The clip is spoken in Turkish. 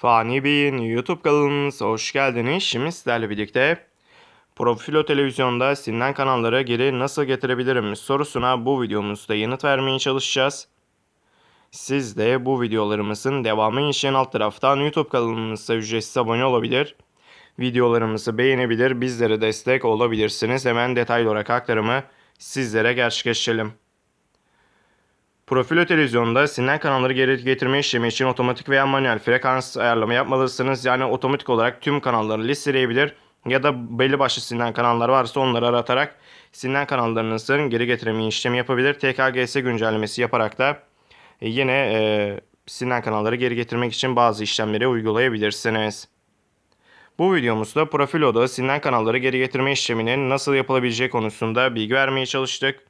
Fani Bey'in YouTube kanalımıza hoş geldiniz. Şimdi sizlerle birlikte Profilo Televizyon'da silinen kanalları geri nasıl getirebilirim sorusuna bu videomuzda yanıt vermeye çalışacağız. Siz de bu videolarımızın devamı için alt taraftan YouTube kanalımıza ücretsiz abone olabilir. Videolarımızı beğenebilir, bizlere destek olabilirsiniz. Hemen detaylı olarak aktarımı sizlere gerçekleştirelim. Profilo televizyonda silinen kanalları geri getirme işlemi için otomatik veya manuel frekans ayarlama yapmalısınız. Yani otomatik olarak tüm kanalları listeleyebilir ya da belli başlı silinen kanallar varsa onları aratarak silinen kanallarınızın geri getirme işlemi yapabilir. TKGS güncellemesi yaparak da e, yine e, silinen kanalları geri getirmek için bazı işlemleri uygulayabilirsiniz. Bu videomuzda Profilo'da silinen kanalları geri getirme işleminin nasıl yapılabileceği konusunda bilgi vermeye çalıştık.